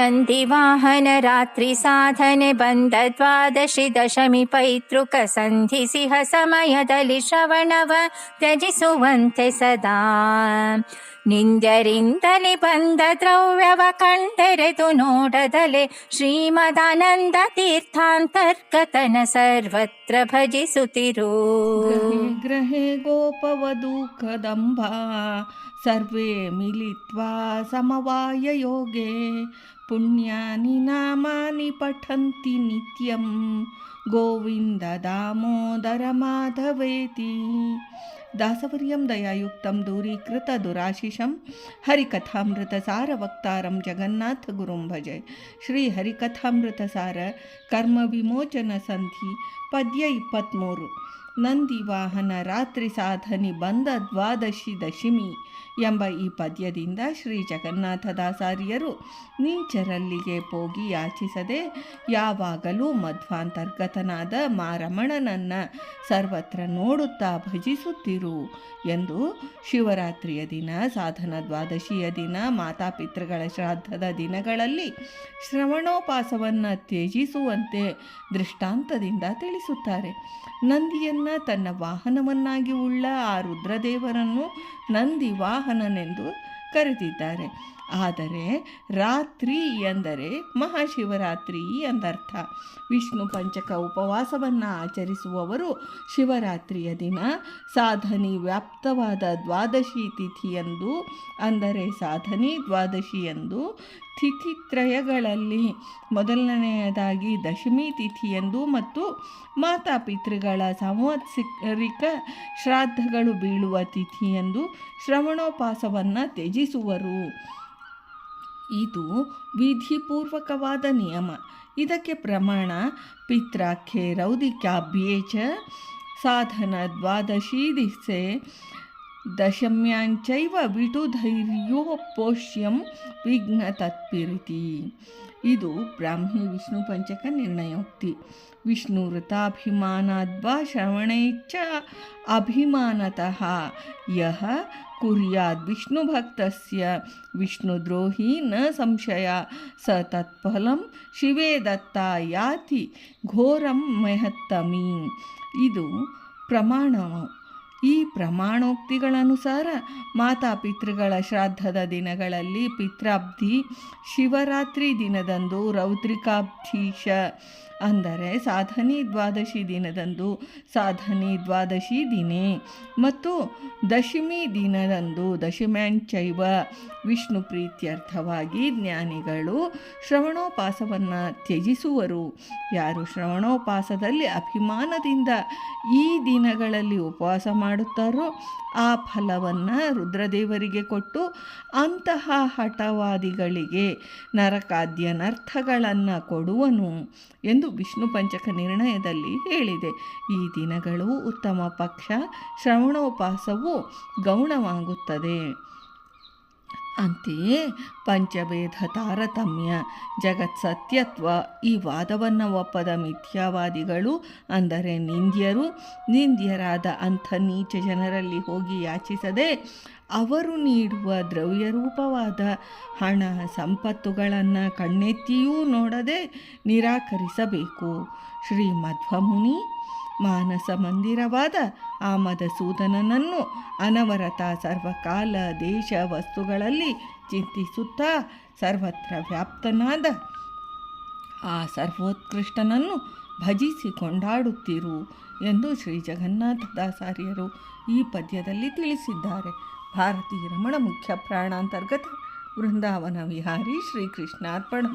ನಂದಿವಾಹನ ರಾತ್ರಿ ಸಾಧನೆ ಬಂದ ದ್ವಾದಶಿ ದಶಮಿ ಪೈತೃಕ ಸಂಧಿ ಸಿಂಹ ಸಮಯದಲ್ಲಿ ಶ್ರವಣವ ತ್ಯಜಿಸುವಂತೆ ಸದಾ ನಿಂದರಿಂದಲೇ ಬಂದ ದ್ರವ್ಯವ ಕಂಡೆರೆದು ನೋಡದಲೆ ಶ್ರೀಮದಾನಂದ ತೀರ್ಥಾಂತರ್ಗತನ ಸರ್ವತ್ರ ಭಜಿಸುತ್ತಿರು गृहे गृहे गोपवधूकदम्भा सर्वे मिलित्वा समवाययोगे पुण्यानि नामानि पठन्ति नित्यं गोविन्द दामोदर माधवेति। दासवर्यं दयायुक्तं दूरीकृतदुराशिषं हरिकथामृतसारवक्तारं जगन्नाथगुरुं भजे। श्रीहरिकथामृतसार कर्मविमोचनसन्धि पद्य इप्पत्मूरु ಪದ್ಯ ಇಪ್ಪತ್ತ್ಮೂರು ನಂದಿ ವಾಹನ ರಾತ್ರಿ ಸಾಧನಿ ಬಂದ ದ್ವಾದಶಿ ದಶಮಿ ಎಂಬ ಈ ಪದ್ಯದಿಂದ ಶ್ರೀ ಜಗನ್ನಾಥದಾಸಾರ್ಯರು ನೀಚರಲ್ಲಿಗೆ ಹೋಗಿ ಯಾಚಿಸದೆ ಯಾವಾಗಲೂ ಮಧ್ವಾಂತರ್ಗತನಾದ ಮಾರಮಣನನ್ನು ಸರ್ವತ್ರ ನೋಡುತ್ತಾ ಭಜಿಸುತ್ತಿರು ಎಂದು ಶಿವರಾತ್ರಿಯ ದಿನ, ಸಾಧನ ದ್ವಾದಶಿಯ ದಿನ, ಮಾತಾಪಿತೃಗಳ ಶ್ರಾದ್ದದ ದಿನಗಳಲ್ಲಿ ಶ್ರವಣೋಪಾಸವನ್ನು ತ್ಯಜಿಸುವಂತೆ ದೃಷ್ಟಾಂತದಿಂದ ತಿಳಿಸುತ್ತಾರೆ. ನಂದಿಯನ್ನು ತನ್ನ ವಾಹನವನ್ನಾಗಿ ಉಳ್ಳ ಆ ರುದ್ರದೇವರನ್ನು ನಂದಿ ವಾಹನನೆಂದು ಕರೆದಿದ್ದಾರೆ. ಆದರೆ ರಾತ್ರಿ ಎಂದರೆ ಮಹಾಶಿವರಾತ್ರಿ ಎಂದರ್ಥ. ವಿಷ್ಣು ಪಂಚಕ ಉಪವಾಸವನ್ನು ಆಚರಿಸುವವರು ಶಿವರಾತ್ರಿಯ ದಿನ ಸಾಧನಿ ವ್ಯಾಪ್ತವಾದ ದ್ವಾದಶಿ ತಿಥಿಯಂದು, ಅಂದರೆ ಸಾಧನಿ ದ್ವಾದಶಿಯಂದು, ತಿಥಿತ್ರಯಗಳಲ್ಲಿ ಮೊದಲನೆಯದಾಗಿ ದಶಮಿ ತಿಥಿಯಂದು ಮತ್ತು ಮಾತಾಪಿತೃಗಳ ಸಂವತ್ಸರಿಕ ಶ್ರಾದ್ದಗಳು ಬೀಳುವ ತಿಥಿಯಂದು ಶ್ರವಣೋಪಾಸವನ್ನು ತ್ಯಜಿಸುವರು. ಇದು ವಿಧಿಪೂರ್ವಕವಾದ ನಿಯಮ. ಇದಕ್ಕೆ ಪ್ರಮಾಣ ಪಿತ್ರಾಖ್ಯೆ ರೌದಿಕ್ಯಾಭ್ಯೇ ಚ ಸಾಧನ ದ್ವಾದಶಿ ದಿಸೆ ದಶಮ್ಯಾಂಚೈವ ವಿಟುಧೈರ್ಯೋಪೋಷ್ಯಂ ವಿಘ್ನ ತತ್ಪಿರಿತಿ ಇದು ಬ್ರಾಹ್ಮಿ ವಿಷ್ಣು ಪಂಚಕ ನಿರ್ಣಯೋಕ್ತಿ ವಿಷ್ಣು ವೃತಾಭಿಮಾನದ್ವಾ ಶ್ರವಣೈಚ ಅಭಿಮಾನತಃ ಯಹ ಕುರ್ಯಾದ್ ವಿಷ್ಣುಭಕ್ತಸ್ಯ ವಿಷ್ಣುದ್ರೋಹಿ ನ ಸಂಶಯ ಸ ತತ್ಫಲಂ ಶಿವೇ ದತ್ತ ಯಾತಿ ಘೋರಂ ಮೆಹತ್ತಮೀ ಇದು ಪ್ರಮಾಣವು ಈ ಪ್ರಮಾಣೋಕ್ತಿಗಳನುಸಾರ ಮಾತಾಪಿತೃಗಳ ಶ್ರಾದ್ದದ ದಿನಗಳಲ್ಲಿ ಪಿತ್ರಾಬ್ಧಿ ಶಿವರಾತ್ರಿ ದಿನದಂದು ರೌದ್ರಿಕಾಬ್ಧೀಶ ಅಂದರೆ ಸಾಧನಿ ದ್ವಾದಶಿ ದಿನದಂದು ಸಾಧನಿ ದ್ವಾದಶಿ ದಿನೇ ಮತ್ತು ದಶಮಿ ದಿನದಂದು ದಶಮ್ಯಾಂಚೈವ ವಿಷ್ಣು ಪ್ರೀತ್ಯರ್ಥವಾಗಿ ಜ್ಞಾನಿಗಳು ಶ್ರವಣೋಪಾಸವನ್ನು ತ್ಯಜಿಸುವರು. ಯಾರು ಶ್ರವಣೋಪಾಸದಲ್ಲಿ ಅಭಿಮಾನದಿಂದ ಈ ದಿನಗಳಲ್ಲಿ ಉಪವಾಸ ಮಾಡುತ್ತಾರೋ ಆ ಫಲವನ್ನು ರುದ್ರದೇವರಿಗೆ ಕೊಟ್ಟು ಅಂತಹ ಹಠವಾದಿಗಳಿಗೆ ನರಕಾದ್ಯನರ್ಥಗಳನ್ನು ಕೊಡುವನು ಎಂದು ವಿಷ್ಣು ಪಂಚಕ ನಿರ್ಣಯದಲ್ಲಿ ಹೇಳಿದೆ. ಈ ದಿನಗಳು ಉತ್ತಮ ಪಕ್ಷ ಶ್ರವಣೋಪಾಸವು ಗೌಣವಾಗುತ್ತದೆ. ಅಂತೆಯೇ ಪಂಚಭೇದ ತಾರತಮ್ಯ, ಜಗತ್ ಸತ್ಯತ್ವ, ಈ ವಾದವನ್ನು ಒಪ್ಪದ ಮಿಥ್ಯಾವಾದಿಗಳು ಅಂದರೆ ನಿಂದ್ಯರು, ನಿಂದ್ಯರಾದ ಅಂಥ ನೀಚ ಜನರಲ್ಲಿ ಹೋಗಿ ಯಾಚಿಸದೆ ಅವರು ನೀಡುವ ದ್ರವ್ಯ ರೂಪವಾದ ಹಣ ಸಂಪತ್ತುಗಳನ್ನು ಕಣ್ಣೆತ್ತಿಯೂ ನೋಡದೆ ನಿರಾಕರಿಸಬೇಕು. ಶ್ರೀ ಮಧ್ವಮುನಿ ಮಾನಸ ಮಂದಿರವಾದ ಆಮದ ಸೂದನನನ್ನು ಅನವರತ ಸರ್ವಕಾಲ ದೇಶ ವಸ್ತುಗಳಲ್ಲಿ ಚಿಂತಿಸುತ್ತಾ ಸರ್ವತ್ರ ವ್ಯಾಪ್ತನಾದ ಆ ಸರ್ವೋತ್ಕೃಷ್ಟನನ್ನು ಭಜಿಸಿ ಕೊಂಡಾಡುತ್ತಿರು ಎಂದು ಶ್ರೀ ಜಗನ್ನಾಥದಾಸಾರ್ಯರು ಈ ಪದ್ಯದಲ್ಲಿ ತಿಳಿಸಿದ್ದಾರೆ. ಭಾರತೀ ರಮಣ ಮುಖ್ಯ ಪ್ರಾಣಾಂತರ್ಗತ ವೃಂದಾವನ ವಿಹಾರಿ ಶ್ರೀಕೃಷ್ಣಾರ್ಪಣ